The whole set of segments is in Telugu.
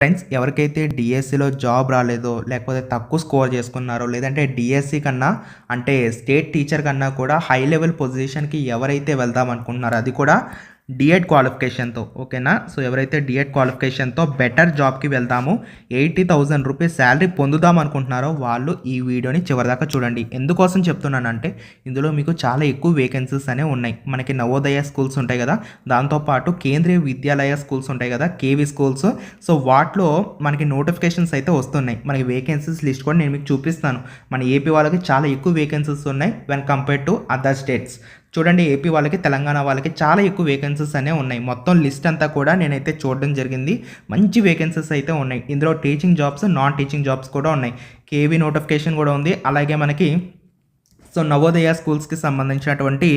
ఫ్రెండ్స్ ఎవరికైతే డిఎస్సిలో జాబ్ రాలేదో లేకపోతే తక్కువ స్కోర్ చేసుకున్నారో లేదంటే డిఎస్సి కన్నా అంటే స్టేట్ టీచర్ కన్నా కూడా హై లెవెల్ పొజిషన్కి ఎవరైతే వెళ్దాం అనుకుంటున్నారో అది కూడా డిఎడ్ క్వాలిఫికేషన్తో ఓకేనా సో ఎవరైతే డిఎడ్ క్వాలిఫికేషన్తో బెటర్ జాబ్కి వెళ్దాము ఎయిటీ థౌజండ్ రూపీస్ శాలరీ పొందుదాం అనుకుంటున్నారో వాళ్ళు ఈ వీడియోని చివరిదాకా చూడండి. ఎందుకోసం చెప్తున్నానంటే ఇందులో మీకు చాలా ఎక్కువ వేకెన్సీస్ అనేవి ఉన్నాయి. మనకి నవోదయ స్కూల్స్ ఉంటాయి కదా దాంతోపాటు కేంద్రీయ విద్యాలయ స్కూల్స్ ఉంటాయి కదా కేవీ స్కూల్స్. సో వాటిలో మనకి నోటిఫికేషన్స్ అయితే వస్తున్నాయి. మనకి వేకెన్సీస్ లిస్ట్ కూడా నేను మీకు చూపిస్తాను. మన ఏపీ వాళ్ళకి చాలా ఎక్కువ వేకెన్సీస్ ఉన్నాయి when compare to other states చూడండి ఏపీ వాళ్ళకి తెలంగాణ వాళ్ళకి చాలా ఎక్కువ వేకెన్సీస్ అనేవి ఉన్నాయి. మొత్తం లిస్ట్ అంతా కూడా నేనైతే చూడడం జరిగింది. మంచి వేకెన్సీస్ అయితే ఉన్నాయి. ఇందులో teaching jobs non teaching jobs కూడా ఉన్నాయి. కేవీ నోటిఫికేషన్ కూడా ఉంది. అలాగే మనకి సో నవోదయ స్కూల్స్కి సంబంధించినటువంటి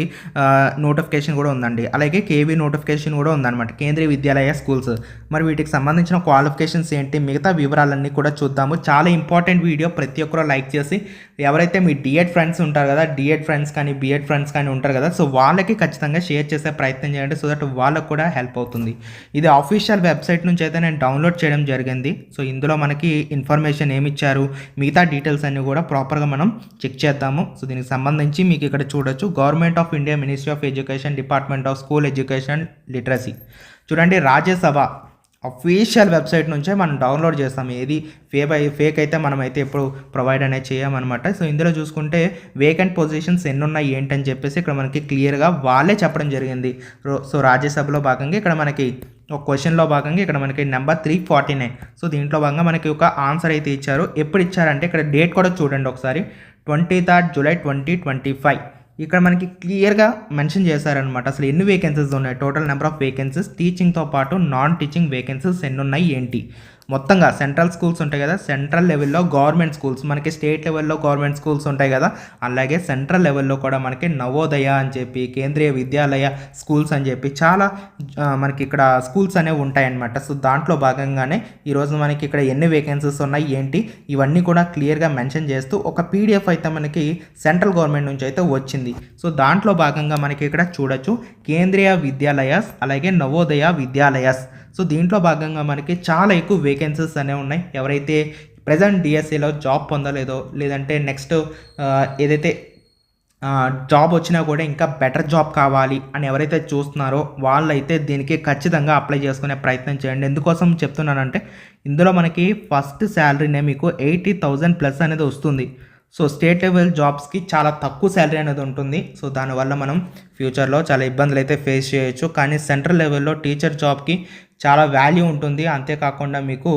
నోటిఫికేషన్ కూడా ఉందండి. అలాగే కేవీ నోటిఫికేషన్ కూడా ఉందన్నమాట కేంద్రీయ విద్యాలయ స్కూల్స్. మరి వీటికి సంబంధించిన క్వాలిఫికేషన్స్ ఏంటి మిగతా వివరాలన్నీ కూడా చూద్దాము. చాలా ఇంపార్టెంట్ వీడియో ప్రతి ఒక్కరూ లైక్ చేసి ఎవరైతే మీ డిఎడ్ ఫ్రెండ్స్ ఉంటారు కదా డిఎడ్ ఫ్రెండ్స్ కానీ బిఎడ్ ఫ్రెండ్స్ కానీ ఉంటారు కదా సో వాళ్ళకి ఖచ్చితంగా షేర్ చేసే ప్రయత్నం చేయండి సో దట్ వాళ్ళకు కూడా హెల్ప్ అవుతుంది. ఇది ఆఫీషియల్ వెబ్సైట్ నుంచి అయితే నేను డౌన్లోడ్ చేయడం జరిగింది. సో ఇందులో మనకి ఇన్ఫర్మేషన్ ఏమి ఇచ్చారు మిగతా డీటెయిల్స్ అన్నీ కూడా ప్రాపర్గా మనం చెక్ చేద్దాము. సో దీనికి సంబంధించి మీకు ఇక్కడ చూడొచ్చు. Government of India ministry of education department of school education literacy చూడండి రాజ్యసభ అఫీషియల్ వెబ్సైట్ నుంచే మనం డౌన్లోడ్ చేస్తాం. ఏది ఫేక్ అయి ఫేక్ అయితే మనం అయితే ఎప్పుడు ప్రొవైడ్ అనేది చేయమన్నమాట. సో ఇందులో చూసుకుంటే వేకెంట్ పొజిషన్స్ ఎన్ని ఉన్నాయి ఏంటని చెప్పేసి ఇక్కడ మనకి క్లియర్గా వాళ్ళే చెప్పడం జరిగింది. సో రాజ్యసభలో భాగంగా ఇక్కడ మనకి ఒక క్వశ్చన్లో భాగంగా ఇక్కడ మనకి number three forty nine so దీంట్లో భాగంగా మనకి ఒక ఆన్సర్ అయితే ఇచ్చారు. ఎప్పుడు ఇచ్చారంటే ఇక్కడ డేట్ కూడా చూడండి ఒకసారి. Twenty third July twenty twenty five. ఇక్కడ మనకి క్లియర్గా మెన్షన్ చేశారనమాట అసలు ఎన్ని వేకెన్సీస్ ఉన్నాయి? టోటల్ నెంబర్ ఆఫ్ వేకెన్సీస్ టీచింగ్తో పాటు నాన్ టీచింగ్ వేకెన్సీస్ ఎన్ని ఉన్నాయి ఏంటి? మొత్తంగా సెంట్రల్ స్కూల్స్ ఉంటాయి కదా సెంట్రల్ లెవెల్లో గవర్నమెంట్ స్కూల్స్ మనకి స్టేట్ లెవెల్లో గవర్నమెంట్ స్కూల్స్ ఉంటాయి కదా అలాగే సెంట్రల్ లెవెల్లో కూడా మనకి నవోదయ అని చెప్పి కేంద్రీయ విద్యాలయ స్కూల్స్ అని చెప్పి చాలా మనకి ఇక్కడ స్కూల్స్ అనేవి ఉంటాయన్నమాట. సో దాంట్లో భాగంగానే ఈరోజు మనకి ఇక్కడ ఎన్ని వేకెన్సీస్ ఉన్నాయి ఏంటి ఇవన్నీ కూడా క్లియర్గా మెన్షన్ చేస్తూ ఒక పీడిఎఫ్ అయితే మనకి సెంట్రల్ గవర్నమెంట్ నుంచి అయితే వచ్చింది. సో దాంట్లో భాగంగా మనకి ఇక్కడ చూడొచ్చు కేంద్రీయ విద్యాలయస్ అలాగే నవోదయ విద్యాలయస్ సో దీంట్లో భాగంగా మనకి చాలా ఎక్కువ వేకెన్సీస్ అనేవి ఉన్నాయి. ఎవరైతే ప్రజెంట్ డిఎస్సిలో జాబ్ పొందలేదో లేదంటే నెక్స్ట్ ఏదైతే జాబ్ వచ్చినా కూడా ఇంకా బెటర్ జాబ్ కావాలి అని ఎవరైతే చూస్తున్నారో వాళ్ళైతే దీనికి ఖచ్చితంగా అప్లై చేసుకునే ప్రయత్నం చేయండి. ఎందుకోసం చెప్తున్నానంటే ఇందులో మనకి ఫస్ట్ శాలరీనే మీకు ఎయిటీ థౌజండ్ ప్లస్ అనేది వస్తుంది. సో స్టేట్ లెవెల్ జాబ్స్కి చాలా తక్కువ శాలరీ అనేది ఉంటుంది. సో దానివల్ల మనం ఫ్యూచర్లో చాలా ఇబ్బందులు అయితే ఫేస్ చేయొచ్చు. కానీ సెంట్రల్ లెవెల్లో టీచర్ జాబ్కి చాలా వాల్యూ ఉంటుంది. అంతేకాకుండా మీకు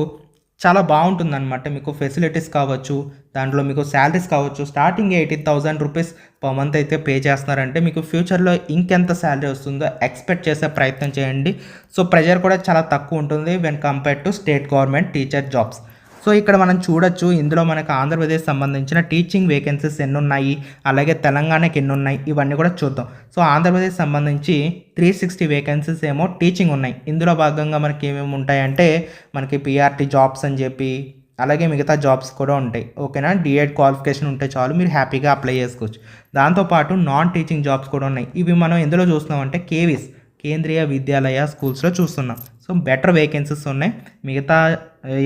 చాలా బాగుంటుంది అనమాట మీకు ఫెసిలిటీస్ కావచ్చు దాంట్లో మీకు శాలరీస్ కావచ్చు. Starting eighty thousand rupees per month అయితే పే చేస్తున్నారంటే మీకు ఫ్యూచర్లో ఇంకెంత శాలరీ వస్తుందో ఎక్స్పెక్ట్ చేసే ప్రయత్నం చేయండి. సో ప్రెజర్ కూడా చాలా తక్కువ ఉంటుంది. When compare to state government teacher jobs. So ఇక్కడ మనం చూడొచ్చు ఇందులో మనకు ఆంధ్రప్రదేశ్ సంబంధించిన టీచింగ్ వేకెన్సీస్ ఎన్ని ఉన్నాయి అలాగే తెలంగాణకి ఎన్ని ఉన్నాయి ఇవన్నీ కూడా చూద్దాం. సో ఆంధ్రప్రదేశ్ సంబంధించి త్రీ సిక్స్టీ వేకెన్సీస్ ఏమో టీచింగ్ ఉన్నాయి. ఇందులో భాగంగా మనకి ఏమేమి ఉంటాయంటే మనకి పిఆర్టీ జాబ్స్ అని చెప్పి అలాగే మిగతా జాబ్స్ కూడా ఉంటాయి. ఓకేనా? డిఎడ్ క్వాలిఫికేషన్ ఉంటే చాలు మీరు హ్యాపీగా అప్లై చేసుకోవచ్చు. దాంతోపాటు నాన్ టీచింగ్ జాబ్స్ కూడా ఉన్నాయి. ఇవి మనం ఎందులో చూస్తున్నామంటే కేవీస్ కేంద్రీయ విద్యాలయ స్కూల్స్లో చూస్తున్నాం. సో బెటర్ వేకెన్సీస్ ఉన్నాయి. మిగతా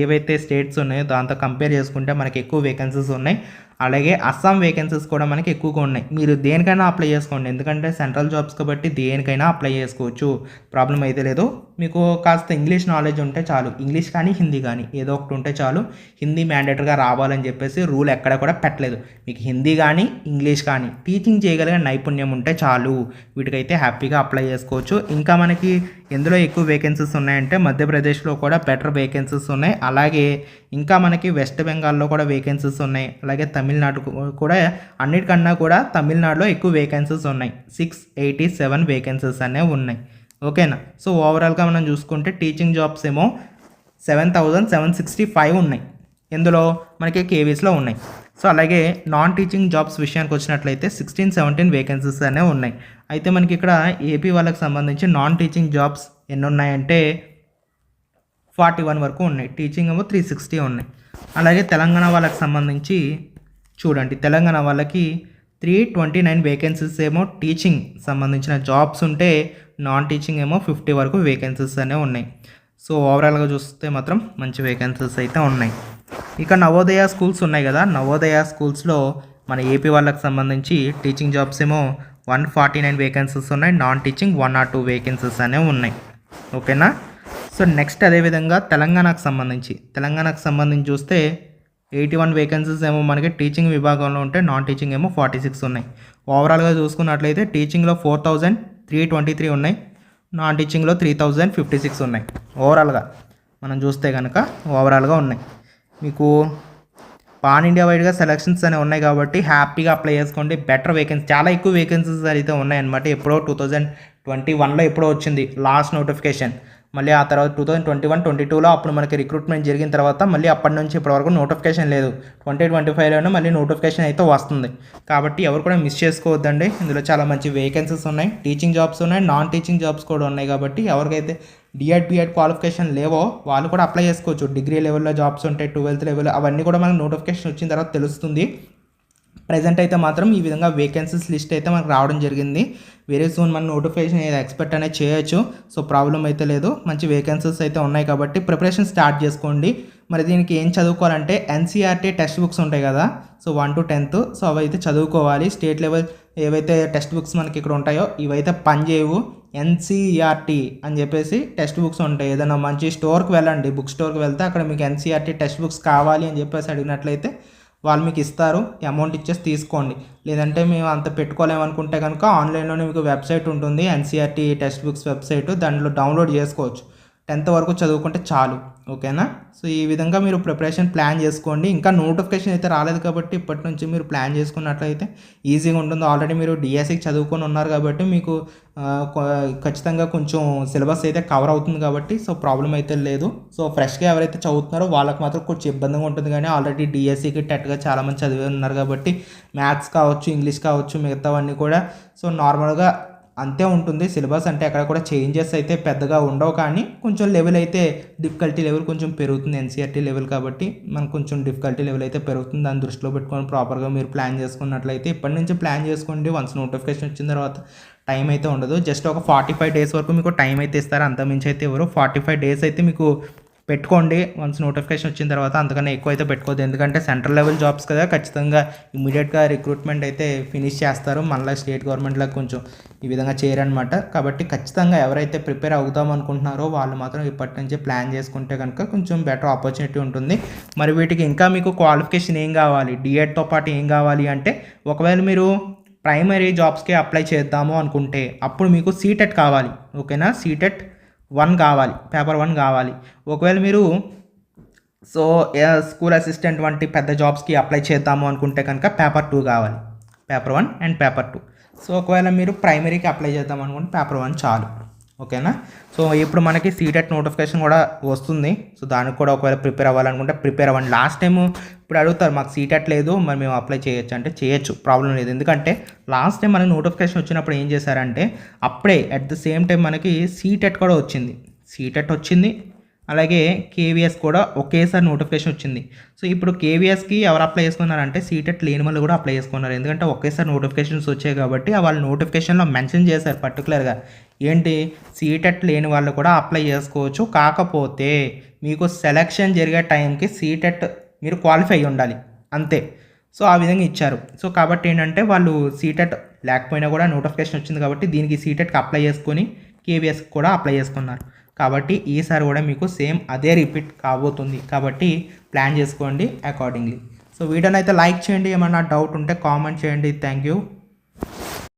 ఏవైతే స్టేట్స్ ఉన్నాయో దాంతో కంపేర్ చేసుకుంటే మనకి ఎక్కువ వేకెన్సీస్ ఉన్నాయి. అలాగే అస్సాం వేకెన్సీస్ కూడా మనకి ఎక్కువగా ఉన్నాయి. మీరు దేనికైనా అప్లై చేసుకోండి. ఎందుకంటే సెంట్రల్ జాబ్స్ కాబట్టి దేనికైనా అప్లై చేసుకోవచ్చు. ప్రాబ్లం అయితే లేదు. మీకు కాస్త ఇంగ్లీష్ నాలెడ్జ్ ఉంటే చాలు. ఇంగ్లీష్ కానీ హిందీ కానీ ఏదో ఒకటి ఉంటే చాలు. హిందీ మ్యాండేటరీగా రావాలని చెప్పేసి రూల్ ఎక్కడ కూడా పెట్టలేదు. మీకు హిందీ కానీ ఇంగ్లీష్ కానీ టీచింగ్ చేయగలిగే నైపుణ్యం ఉంటే చాలు. వీటికైతే హ్యాపీగా అప్లై చేసుకోవచ్చు. ఇంకా మనకి ఎందులో ఎక్కువ వేకెన్సీస్ ఉన్నాయంటే మధ్యప్రదేశ్లో కూడా బెటర్ వేకెన్సీస్ ఉన్నాయి. అలాగే ఇంకా మనకి వెస్ట్ బెంగాల్లో కూడా వేకెన్సీస్ ఉన్నాయి. అలాగే తమిళనాడు కూడా అన్నిటికన్నా కూడా తమిళనాడులో ఎక్కువ వేకెన్సీస్ ఉన్నాయి. సిక్స్ ఎయిటీ సెవెన్ వేకెన్సీస్ అనేవి ఉన్నాయి ఓకేనా సో ఓవరాల్గా మనం చూసుకుంటే టీచింగ్ జాబ్స్ ఏమో seven thousand seven sixty five ఉన్నాయి. ఇందులో మనకి కేవీస్లో ఉన్నాయి. సో అలాగే నాన్ టీచింగ్ జాబ్స్ విషయానికి వచ్చినట్లయితే సిక్స్టీన్ సెవెంటీన్ వేకెన్సీస్ అనేవి ఉన్నాయి. అయితే మనకి ఇక్కడ ఏపీ వాళ్ళకి సంబంధించి నాన్ టీచింగ్ జాబ్స్ ఎన్ని ఉన్నాయంటే ఫార్టీ వన్ వరకు ఉన్నాయి. టీచింగ్ ఏమో త్రీ సిక్స్టీ ఉన్నాయి. అలాగే తెలంగాణ వాళ్ళకి సంబంధించి చూడండి. తెలంగాణ వాళ్ళకి త్రీ ట్వంటీ నైన్ వేకెన్సీస్ ఏమో టీచింగ్ సంబంధించిన జాబ్స్ ఉంటే నాన్ టీచింగ్ ఏమో ఫిఫ్టీ వరకు వేకెన్సీస్ అనేవి ఉన్నాయి. సో ఓవరాల్గా చూస్తే మాత్రం మంచి వేకెన్సీస్ అయితే ఉన్నాయి. ఇక నవోదయ స్కూల్స్ ఉన్నాయి కదా. నవోదయ స్కూల్స్లో మన ఏపీ వాళ్ళకి సంబంధించి టీచింగ్ జాబ్స్ ఏమో వన్ ఫార్టీ నైన్ వేకెన్సీస్ ఉన్నాయి. Non teaching one or two vacancies అనేవి ఉన్నాయి. ఓకేనా? సో నెక్స్ట్ అదేవిధంగా తెలంగాణకు సంబంధించి. తెలంగాణకు సంబంధించి చూస్తే ఎయిటీ వన్ వేకెన్సీస్ ఏమో మనకి టీచింగ్ విభాగంలో ఉంటే నాన్ టీచింగ్ ఏమో ఫార్టీ సిక్స్ ఉన్నాయి. ఓవరాల్గా చూసుకున్నట్లయితే టీచింగ్లో four thousand three twenty three ఉన్నాయి. నాన్ టీచింగ్లో త్రీ థౌజండ్ ఫిఫ్టీ సిక్స్ ఉన్నాయి. ఓవరాల్గా మనం చూస్తే కనుక ఓవరాల్గా ఉన్నాయి. మీకు పాన్ ఇండియా వైడ్గా సెలక్షన్స్ అనేవి ఉన్నాయి కాబట్టి హ్యాపీగా అప్లై చేసుకోండి. బెటర్ వేకెన్సీ చాలా ఎక్కువ వేకెన్సీస్ అయితే ఉన్నాయన్నమాట. ఎప్పుడో టూ థౌజండ్ ట్వంటీ వన్లో ఎప్పుడో వచ్చింది లాస్ట్ నోటిఫికేషన్ మళ్ళీ ఆ తర్వాత two thousand twenty one twenty టూలో అప్పుడు మనకి రిక్రూట్మెంట్ జరిగిన తర్వాత మళ్ళీ అప్పటి నుంచి ఇప్పటి వరకు నోటిఫికేషన్ లేదు. ట్వంటీ ట్వంటీ ఫైవ్లోనే మళ్ళీ నోటిఫికేషన్ అయితే వస్తుంది. కాబట్టి ఎవరు కూడా మిస్ చేసుకోవద్దండి. ఇందులో చాలా మంచి వేకెన్సీస్ ఉన్నాయి. టీచింగ్ జాబ్స్ ఉన్నాయి నాన్ టీచింగ్ జాబ్స్ కూడా ఉన్నాయి కాబట్టి ఎవరికైతే డిఎడ్ బిఎడ్ క్వాలిఫికేషన్ లేవో వాళ్ళు కూడా అప్లై చేసుకోవచ్చు. డిగ్రీ లెవెల్లో జాబ్స్ ఉంటాయి ట్వెల్త్ లెవెల్ అవన్నీ కూడా మనకు నోటిఫికేషన్ వచ్చిన తర్వాత తెలుస్తుంది. ప్రజెంట్ అయితే మాత్రం ఈ విధంగా వేకెన్సీస్ లిస్ట్ అయితే మనకు రావడం జరిగింది. వెరీ సూన్ మన నోటిఫికేషన్ ఎక్స్పెక్ట్ అనేది చేయొచ్చు. సో ప్రాబ్లం అయితే లేదు. మంచి వేకెన్సీస్ అయితే ఉన్నాయి కాబట్టి ప్రిపరేషన్ స్టార్ట్ చేసుకోండి. మరి దీనికి ఏం చదువుకోవాలంటే ఎన్సీఆర్టీ టెక్స్ట్ బుక్స్ ఉంటాయి కదా. So one to tenth so అవి అయితే చదువుకోవాలి. స్టేట్ లెవెల్ ఏవైతే టెక్స్ట్ బుక్స్ మనకి ఇక్కడ ఉంటాయో ఇవైతే పనిచేయవు ఎన్సీఆర్టీ అని చెప్పేసి టెక్స్ట్ బుక్స్ ఉంటాయి. ఏదైనా మంచి స్టోర్కి వెళ్ళండి. బుక్ స్టోర్కి వెళ్తే అక్కడ మీకు ఎన్సీఆర్టీ టెక్స్ట్ బుక్స్ కావాలి అని చెప్పేసి అడిగినట్లయితే వాళ్ళు మీకు ఇస్తారు. అమౌంట్ ఇచ్చేసి తీసుకోండి. లేదంటే మేము అంత పెట్టుకోలేమనుకుంటే కనుక ఆన్లైన్లోనే మీకు వెబ్సైట్ ఉంటుంది. ఎన్సీఆర్టీ టెక్స్ట్ బుక్స్ వెబ్సైట్ దాంట్లో డౌన్లోడ్ చేసుకోవచ్చు. టెన్త్ వరకు చదువుకుంటే చాలు. ఓకేనా? సో ఈ విధంగా మీరు ప్రిపరేషన్ ప్లాన్ చేసుకోండి. ఇంకా నోటిఫికేషన్ అయితే రాలేదు కాబట్టి ఇప్పటి నుంచి మీరు ప్లాన్ చేసుకున్నట్లయితే ఈజీగా ఉంటుంది. ఆల్రెడీ మీరు డిఎస్సికి చదువుకొని ఉన్నారు కాబట్టి మీకు ఖచ్చితంగా కొంచెం సిలబస్ అయితే కవర్ అవుతుంది కాబట్టి సో ప్రాబ్లం అయితే లేదు. సో ఫ్రెష్గా ఎవరైతే చదువుతున్నారో వాళ్ళకి మాత్రం కొంచెం ఇబ్బందిగా ఉంటుంది కానీ ఆల్రెడీ డిఎస్సికి టెట్గా చాలామంది చదివి ఉన్నారు కాబట్టి మ్యాథ్స్ కావచ్చు ఇంగ్లీష్ కావచ్చు మిగతావన్నీ కూడా సో నార్మల్గా అంతే ఉంటుంది. సిలబస్ అంటే అక్కడ కూడా చేంజెస్ అయితే పెద్దగా ఉండవు కానీ కొంచెం లెవెల్ అయితే డిఫికల్టీ లెవెల్ కొంచెం పెరుగుతుంది. ఎన్సీఆర్టీ లెవెల్ కాబట్టి మనకు కొంచెం డిఫికల్టీ లెవెల్ అయితే పెరుగుతుంది. దాన్ని దృష్టిలో పెట్టుకొని ప్రాపర్గా మీరు ప్లాన్ చేసుకున్నట్లయితే ఇప్పటి నుంచి ప్లాన్ చేసుకోండి. వన్స్ నోటిఫికేషన్ వచ్చిన తర్వాత టైం అయితే ఉండదు. జస్ట్ ఒక ఫార్టీ ఫైవ్ డేస్ వరకు మీకు టైం అయితే ఇస్తారు. అంత మించి అయితే ఎవరు ఫార్టీ ఫైవ్ డేస్ అయితే మీకు పెట్టుకోండి. వన్స్ నోటిఫికేషన్ వచ్చిన తర్వాత అంతకన్నా ఎక్కువ అయితే పెట్టుకోవద్దు. ఎందుకంటే సెంట్రల్ లెవెల్ జాబ్స్ కదా ఖచ్చితంగా ఇమీడియట్గా రిక్రూట్మెంట్ అయితే ఫినిష్ చేస్తారు. మళ్ళీ స్టేట్ గవర్నమెంట్లో కొంచెం ఈ విధంగా చేయరనమాట కాబట్టి ఖచ్చితంగా ఎవరైతే ప్రిపేర్ అవుదాం అనుకుంటున్నారో వాళ్ళు మాత్రం ఇప్పటి నుంచి ప్లాన్ చేసుకుంటే కనుక కొంచెం బెటర్ ఆపర్చునిటీ ఉంటుంది. మరి వీటికి ఇంకా మీకు క్వాలిఫికేషన్ ఏం కావాలి? డిఎడ్తో పాటు ఏం కావాలి అంటే ఒకవేళ మీరు ప్రైమరీ జాబ్స్కి అప్లై చేద్దాము అనుకుంటే అప్పుడు మీకు సీటెట్ కావాలి. ఓకేనా సీటెట్ వన్ కావాలి పేపర్ వన్ కావాలి. ఒకవేళ మీరు సో స్కూల్ అసిస్టెంట్ వంటి పెద్ద జాబ్స్కి అప్లై చేద్దాము అనుకుంటే కనుక పేపర్ టూ కావాలి. Paper one and paper two so ఒకవేళ మీరు ప్రైమరీకి అప్లై చేద్దాం అనుకుంటే పేపర్ వన్ చాలు. ఓకేనా? సో ఇప్పుడు మనకి సీటెట్ నోటిఫికేషన్ కూడా వస్తుంది. సో దానికి కూడా ఒకవేళ ప్రిపేర్ అవ్వాలనుకుంటే ప్రిపేర్ అవ్వండి. లాస్ట్ టైం ఇప్పుడు అడుగుతారు మాకు సీటెట్ లేదు మరి మేము అప్లై చేయొచ్చు. అంటే చేయొచ్చు ప్రాబ్లం లేదు. ఎందుకంటే లాస్ట్ టైం మనకి నోటిఫికేషన్ వచ్చినప్పుడు ఏం చేశారంటే అప్పుడే అట్ ద సేమ్ టైం మనకి సీటెట్ కూడా వచ్చింది. సీటెట్ వచ్చింది అలాగే కేవీఎస్ కూడా ఒకేసారి నోటిఫికేషన్ వచ్చింది. సో ఇప్పుడు కేవీఎస్కి ఎవరు అప్లై చేసుకున్నారంటే సీటెట్ లేని వాళ్ళు కూడా అప్లై చేసుకున్నారు. ఎందుకంటే ఒకేసారి నోటిఫికేషన్స్ వచ్చాయి కాబట్టి వాళ్ళు నోటిఫికేషన్లో మెన్షన్ చేశారు పర్టికులర్గా ఏంటి? సీటెట్ లేని వాళ్ళు కూడా అప్లై చేసుకోవచ్చు. కాకపోతే మీకు సెలక్షన్ జరిగే టైంకి సీటెట్ మీరు క్వాలిఫై అయి ఉండాలి. అంతే. సో ఆ విధంగా ఇచ్చారు. సో కాబట్టి ఏంటంటే వాళ్ళు సీటెట్ లేకపోయినా కూడా నోటిఫికేషన్ వచ్చింది కాబట్టి దీనికి సీటెట్కి అప్లై చేసుకొని కేవీఎస్ కూడా అప్లై చేసుకున్నారు. కాబట్టి ఈసారి కూడా మీకు సేమ్ అదే రిపీట్ కాబోతుంది. కాబట్టి ప్లాన్ చేసుకోండి అకార్డింగ్లీ సో వీడియోని అయితే లైక్ చేయండి. ఏమన్నా డౌట్ ఉంటే కామెంట్ చేయండి. Thank you